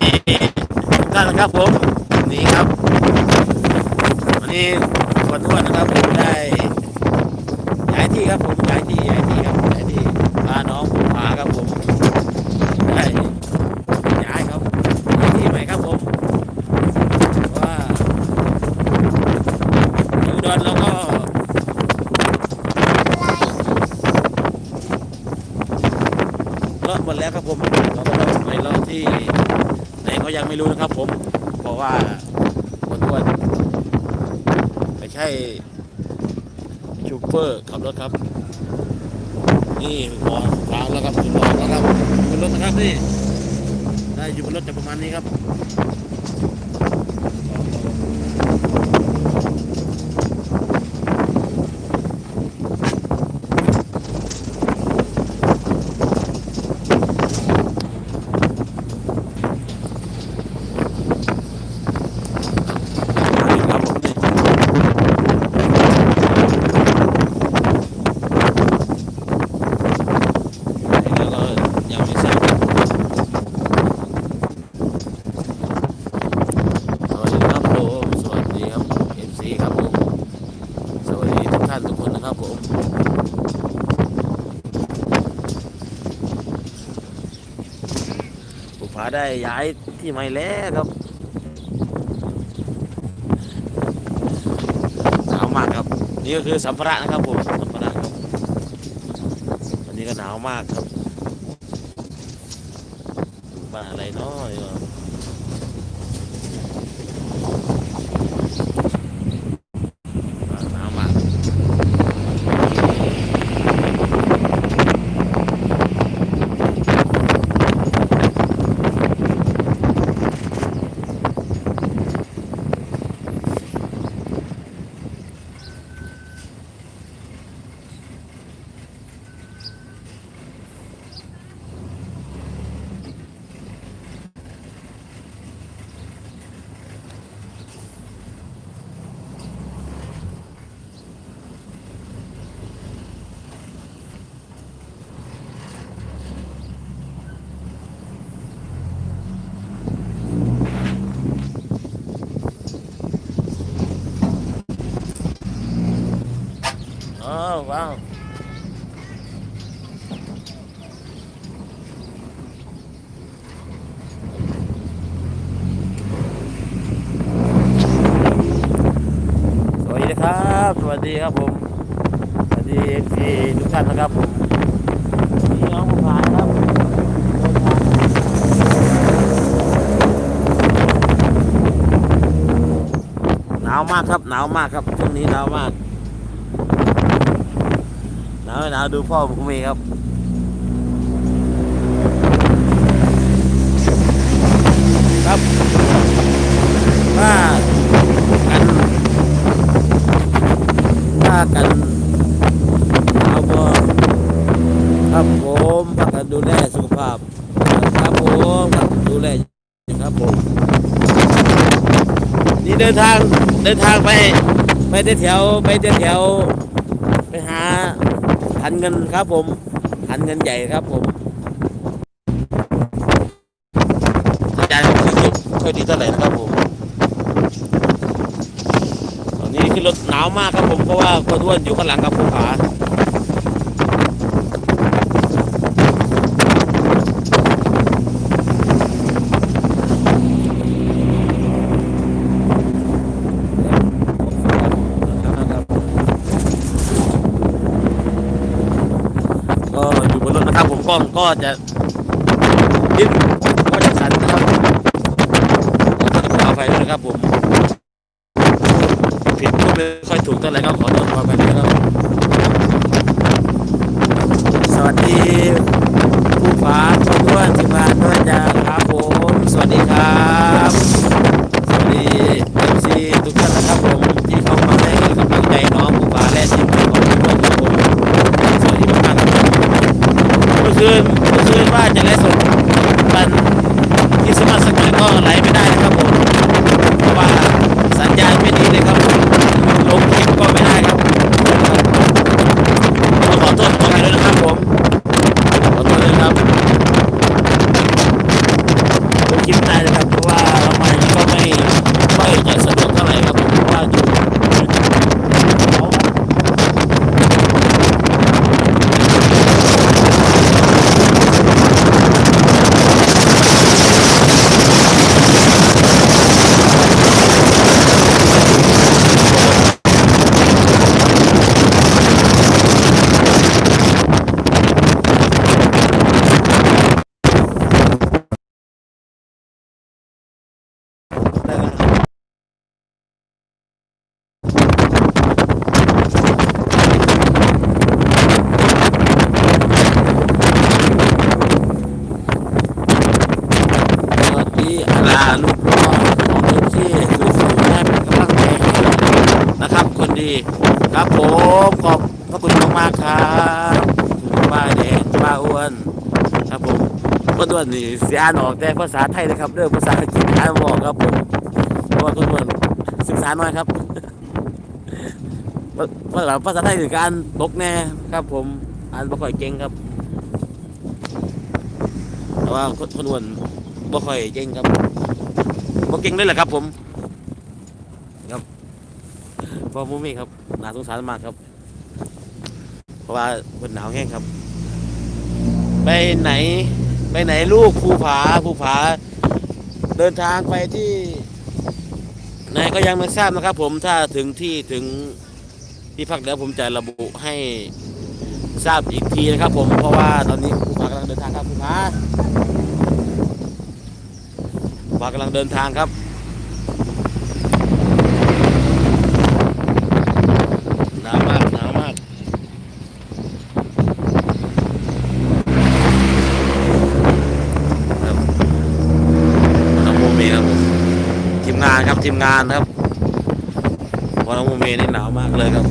ทุกท่นครับผมนี่ครับ วันนี้วันทวดนะครับผมได้ย้ายที่ครับผมย้ายที่ย้ายที่ครับย้ายที่พาน้องผมพาครับผมได้ย้ายครับย้ายที่ใหม่ครับผมว่าอยู่ดอนเราก็เลาะหมดแล้วครับผมเราก็ต้องไปเลาะที่ไหน ก็ยังไม่รู้นะครับ ผม เพราะว่าคนอ้วนไม่ใช่ชูเปอร์ขับรถครับ นี่หอฟ้าแล้วครับคุณหอแล้วครับบนรถนะครับนี่ได้อยู่บนรถจะประมาณนี้ครับผมนี่นี่ก็ยังไม่ทราบสวัสดีครับผมสวัสดีครับเอฟซีครับผมสวัสดีทุกท่านทุกคนนะครับผมผู้ผา ได้ย้ายที่ใหม่แล้วครับหนาวมากครับ นี่ก็คือสัมภาระนะครับผมสัมภาระครับวันนี้ก็หนาวมากครับบ้าอะไรเนาะนี่วะบ้านหนาวมากอ๋อ ว้าวสวัสดีนะครับ สวัสดีครับผม สวัสดีเอฟซีทุกท่านนะครับผมนี่น้องผู้ผาครับหนาวมากครับ หนาวมากครับช่วงนี้หนาวมาก ไม่หนาวดูพ่อผมเองครับครับว่ากันว่ากันเอาบอครับผมพักกันดูแลสุขภาพครับผมครับดูแลครับผมนี่เดินทางเดินทางไปไปแถวไปแถว หันเงินครับผม หันเงินใหญ่ครับผมอาจารย์ไม่ค่อยค่อยดีเท่าไหร่นครับผมตอนนี้ขึ้นรถหนาวมากครับผมเพราะว่าคนอ้วนอยู่ข้างหลังกับภูผาก็อยู่บนรถนะครับผม ก็จะดิ้นก็จะสันนะครับขออภัยด้วยนะครับผมผิดพูดไม่ค่อยถูกเท่าไหร่ก็ขอโทษขออภัยด้วยครับสวัสดีผู้ฝาทุกท่านทีมานด้วยจ้าครับผมสวัสดีครับสวัสดีเอฟซีทุกท่าน คืนเมื่อคืนว่าจะไลฟ์สดกันที่สมัครสักหน่อยก็ไลฟ์ไม่ได้นะครับผมเพราะว่าสัญญาณไม่ดีเลยครับลงคลิปก็ไม่ได้ครับต้องขอโทษขออภัยด้วยนะครับผม ขอโทษด้วยครับผมคิดไม่ได้เลยครับ ลูกพ่อของเอฟซีสู้ๆให้เป็นกำลังใจให้นะครับ คนดี ครับผมขอบพระคุณมากๆครับป้าแดงป้าอ้วนครับผมค นี่เสียอ่านออกแต่ภาษาไทยนะครับเรื่องภาษาอังกฤษอ่านออกครับผมเพราะว่าคนอ้วนศึกษาน้อยครับภาษาภาษาไทยถึงการตกแน่ครับ ผมอ่านบ่ค่อยเก่งครับแต่ว่าคนคนอ้วนบ่ค่อยเก่งครับบ่เก่งเลยแหละครับ ผมครับพอมุมี่ครับน่าสงสารมากครับ เพราะว่ามันหนาวแห้งครับ ไปไหน ไปไหนลูกภูผาภูผา เดินทางไปที่ไหนก็ยังไม่ทราบนะครับ ผมถ้าถึงที่ถึงที่พักเดี๋ยวผมจะระบุให้ทราบอีกทีนะครับ ผมเพราะว่าตอนนี้ผู้พากำลังเดินทางครับผู้พาผู้พากำลังเดินทางครับนาวมากหนาวมากครับน้องโมเมครับผม ทีมงานครับทีมงานครันโมเมนี่หนาวมากเลยครับ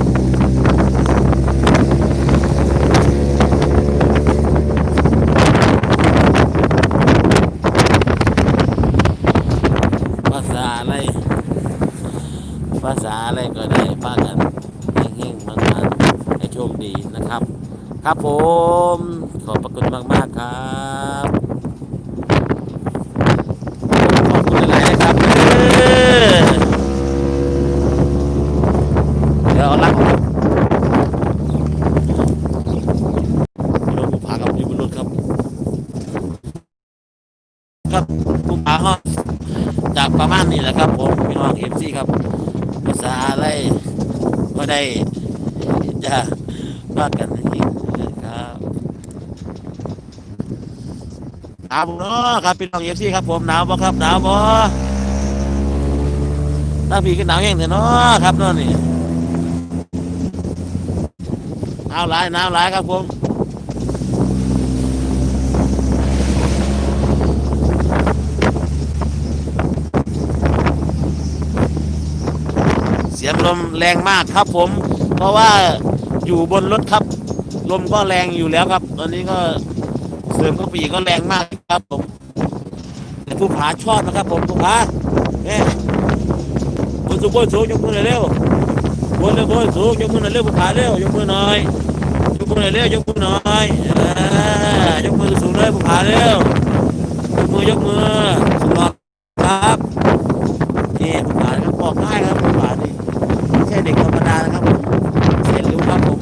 ภาษาอะไรภาษาอะไรก็ได้ป้ากันเฮงๆมันมันให้โชคดีนะครับ ครับผม ขอบพระคุณมาก ๆ ครับขอบคุณหลายๆนะครับเด้อ เดี๋ยวเอาลักออกรถผู้ผากับอยู่บนรถครับ ครับผู้ผาฮอดจากประมาณนี้แหละครับ ผมพี่น้องเอฟซีครับภาษาอะไรก็ได้จะว่ากันอีกครับหนาวบ่เนาะครับพี่น้องเอฟซีครับ ผมหนาวบ่ครับหนาวบ่ถ้าพี่ก็หนาวแห้งเถอะเนาะครับเนาะนี่หนาวหลายหนาวหลายครับผม สียงลมแรงมากครับผม เพราะว่าอยู่บนรถครับ ลมก็แรงอยู่แล้วครับ ตอนนี้ก็เสริมกระปีก็แรงมากครับผมแต่ผู้ผาชอบนะครับ ผมผู้ผาเนี่ยบนสูงบนสูงยกมือหน่อยเร็วบนเร็วบนสูงยกมือหน่อยเร็วผู้ผาเร็วยกมือหน่อยยกมือหน่อยเร็วยกมือหน่อยยกมือสูงเลยผู้ขาเร็วยกมือยกมือสุดหลอกครับนี่ผู้ขาครับบอกง่ายครับผู้ขานี่ไม่ใช่เด็กธรรมดานะครับผมเสียนรู้ครับผม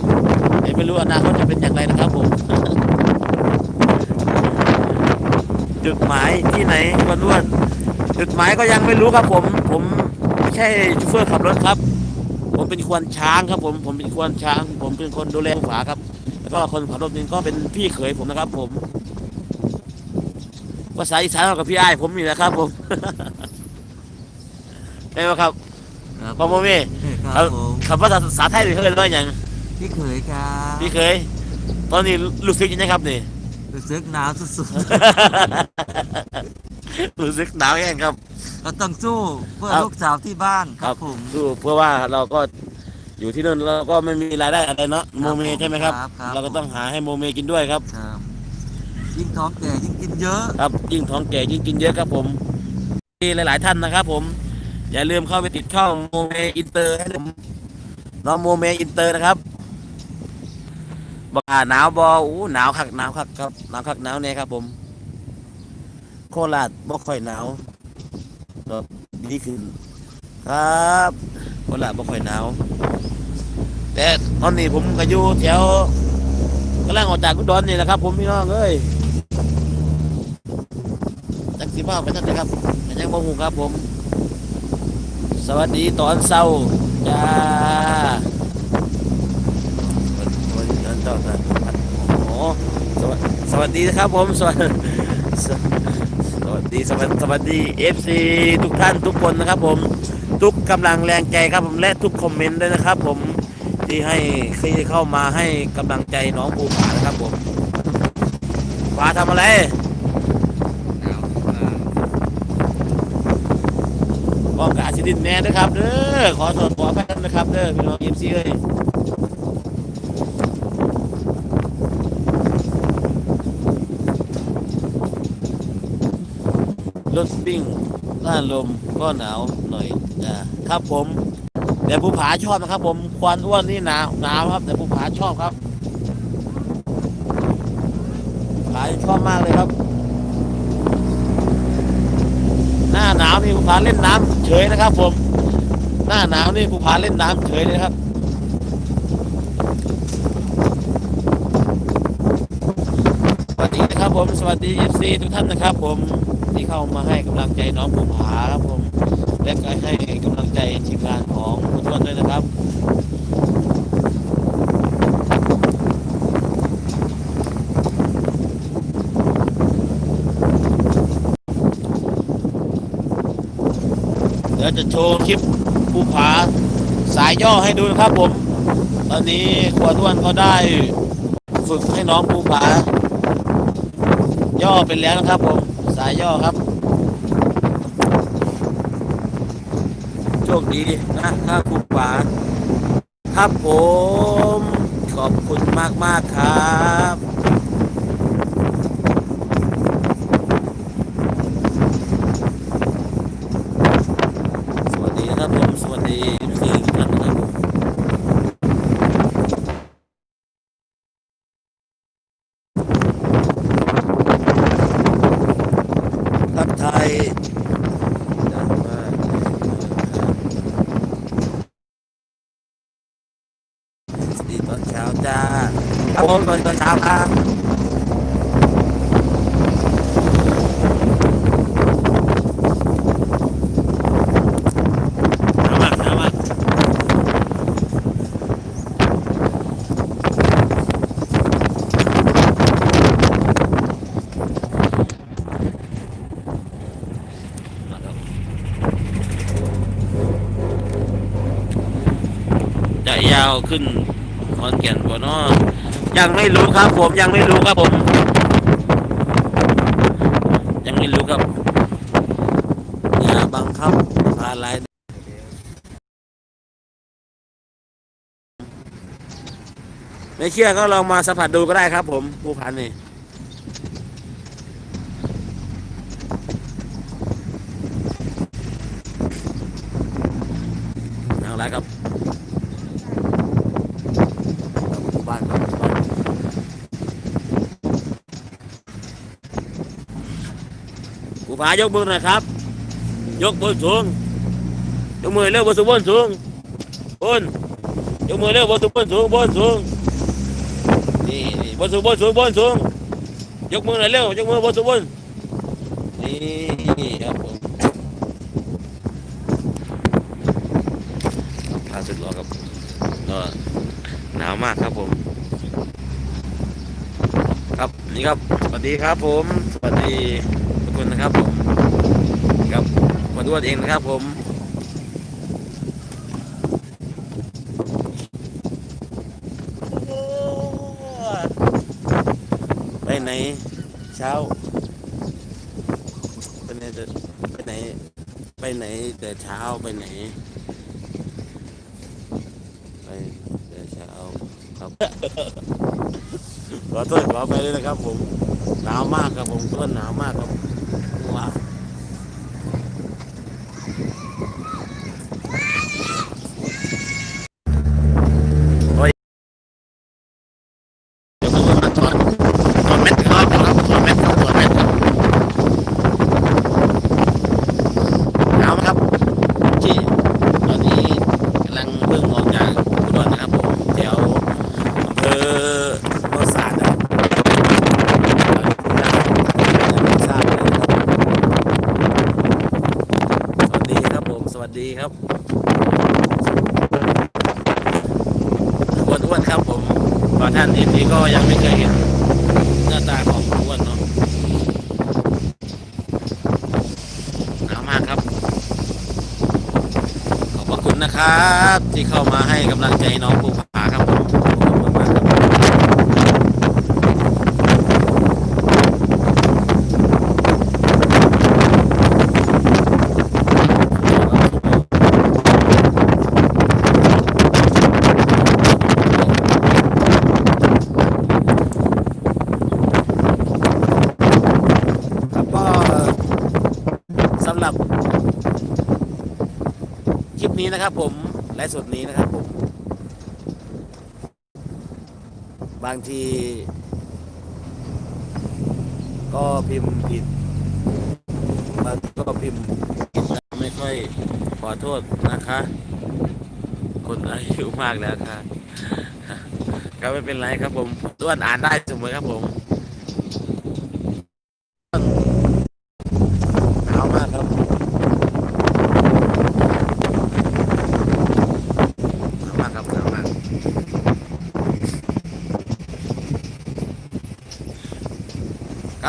เดี๋ยวไม่รู้อนาคตจะเป็นอย่างไรนะครับผม จุดหมายที่ไหนวันด้วนจุดหมายก็ยังไม่ รู้ครับผมผมไม่ใช่ชูเฟอร์ขับรถครับ ผมเป็นควานช้างครับผมผมเป็นควานช้าง ผมเป็นคนดูแลผู้ผาครับแล้วก็คนขับรถนี่ก็เป็นพี่เขยผมนะครับ ผมภาษาอีสานเรากับพี่ไอ้ายผมนี่แหละครับ ผมใช่ไหมครับครับพ่อโมเม่ครับผมคำภาษาไทยนี่เขาเรียกว่าอย่างพี่เขยครับพี่เขยตอนนี้รู้สึกยังไงครับนี่รู้สึกหนาวสุดรู้สึกหนาวแห้งครับ ๆก็ต้องสู้เพื่อครับ ลูกสาวที่บ้านครับผมดูเพื่อว่าเราก็อยู่ที่นู่นเราก็ไม่มีรายได้อะไรเนาะโมเมใช่ไหมครับ ครับเราก็ต้องหาให้โมเมกินด้วยครับ ครับยิ่งท้องแก่ยิ่งกินเยอะ ครับยิ่งท้องแก่ยิ่งกินเยอะครับผมมีหลาย ๆ ท่านนะครับ ผม อย่าลืมเข้าไปติดช่องโมเมอินเตอร์ให้ผมน้องโมเมอินเตอร์นะครับบอกอ่าหนาวบออู้หนาวคักหนาวคักครับหนาวคักหนาวเนี่ยครับ ผม โคราชบ่ค่อยหนาวดอ กดีขึ้นครับโคราชบ่ค่อยหนาว แต่ตอนนี้ผมก็อยู่แถวกำลังออกจากกุดรนี่แหละครับ ผมพี่น้องเอ้ยจักสิบ้าไปท่านนะครับแต่ยังบ่ฮู้ครับผม สวัสดีตอนเช้าจ้าสวัสดีตอนเช้าครับโอ้สวัสสวัสดีนะครับผมสวัสดีสวัส ดีสวัสดีสวัสดีเอฟซีทุกท่านทุกคนนะครับผมทุกกำลังแรงใจครับผมและทุกคอมเมนต์ด้วยนะครับ ผมที่ให้ที่เข้ามาให้กำลังใจน้องภูผานะครับผมผาทำอะไรหนาวมากกอาจสิดินแน่นะครับเด้อขอโทษขออภัยนะครับเด้อพี่น้องเอฟซีเอ้ย รถปิ้งล่าลมก็หนาวหน่อยนะครับผมแต่ภูผาชอบนะครับ ผมควันอ้วนนี่หนาวหนาวครับ แต่ภูผาชอบครับผาชอบมากเลยครับ หน้าหนาวนี่ภูผาเล่นน้ำเฉยนะครับ ผม หน้าหนาวนี่ภูผาเล่นน้ำเฉยเลยครับ สวัสดีนะครับ ผมสวัสดีเอฟซีทุกท่านนะครับ ผมที่เข้ามาให้กำลังใจน้องภูผาครับผมและก็ให้กำลังใจทีมงานของคุณทวดด้วยนะครับเดี๋ยวจะโชว์คลิปภูผาสายย่อให้ดูนะครับผม ตอนนี้ขวดอ้วนก็ได้ฝึกให้น้องภูผา ย่อเป็นแล้วนะครับผมสายย่อครับ โชคดีนะครับภูผาครับผม ขอบคุณมากมากๆครับ สวัสดีครับผม สวัสดีพี่ทุกท่านนะครับผมทักไทายดังมากสวัสดีตอนเช้าจ้า ครับผมตอนตอนเช้าครับจะยาวขึ้นขอนแก่นกว่าน้อ ยังไม่รู้ครับ ผมยังไม่รู้ครับผม ยังไม่รู้ครับอย่าบังคับพาลายไม่เชื่อก็ลองมาสัมผัสดูก็ได้ครับ ผมภูพันนี่เอาละครับหมู่บ้านครับหมู่บ้านภู ผายกมือหน่อยครับ ยกบนสูงยกมือเร็วบนสูงบนสูงบนยกมือเร็วบนสูงบนสูงบนสูงนี่บนสูงบนสูงบนสูงยกมือหน่อยเร็วยกมือบนสูงบนนี่ครับผมพาสุดหล่อครับก็หนาวมากครับผมครับนี่ครับ สวัสดีครับผม สวัสดี คนนะครับผมครับมาดูเองนะครับผมไปไหนเช้าไปไหนไปไหนไปไหนแต่เช้าไปไหนไปแต่เช้าครับขอโทษขอไปเลยนะครับผมหนาวมากครับผมต้นหนาวมากครับว้าวโอ้ยเดี๋ยวผมมาถอดถอดเม็ดครับถอดเม็ดครับถอดเม็ดครับหนาวไหมครับที่ตอนนี้กำลังเพิ่งออกจากอุดรนะครับผมแถวอำเภอโนนสาดนะครับยังทราบเลยนะครับสวัสดีครับผม สวัสดีครับ อ้วนอ้วนๆครับผมบางท่านที่ก็ยังไม่เคยเห็นหน้าตาของอ้วนเนาะหนาวมากครับ ขอบพระคุณนะครับ ที่เข้ามาให้กำลังใจน้องภูผาครับผมขอบคุณมากๆครับ นี้นะครับ ผมไลฟ์สดนี้นะครับผม บางที ก็พิมพ์ผิดบางทีก็พิมพ์ผิดไม่ค่อยขอโทษนะคะ คนอายุมากแล้วค่ะก็ไม่เป็นไรครับผมด้วนอ่านได้เสมอครับผมหนาวมากครับหนาวมากครับหนาวมาก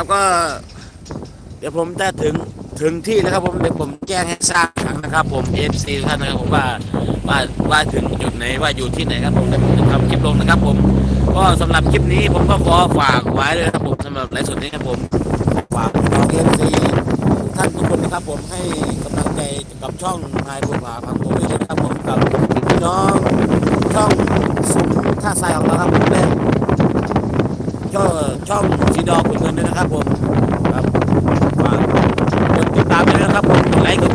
ครับก็ เดี๋ยวผมจะถึงถึงที่แล้วครับ ผมเดี๋ยวผมแจ้งให้ทราบนะครับ ผม FC ท่านนะครับผมว่าว่าว่าถึงจุดไหนว่าอยู่ที่ไหนครับผมแล้วผมจะทำคลิปลงนะครับ ผมก็สำหรับคลิปนี้ผมก็ขอฝากไว้เลยนะครับผมสำหรับไลฟ์สดนี้ครับผมฝากน้อง FC ทุกท่านทุกคนนะครับผมให้กำลังใจกับช่องพายบุญผาพังโมด้วยนะครับผมกับพี่น้องช่องสุนท่าทรายของเราครับผมและ ช่องช่องสีดอคุณเงินด้วยนะครับผมครับฝากกดติดตามด้วยนะครับผมกดไลค์กด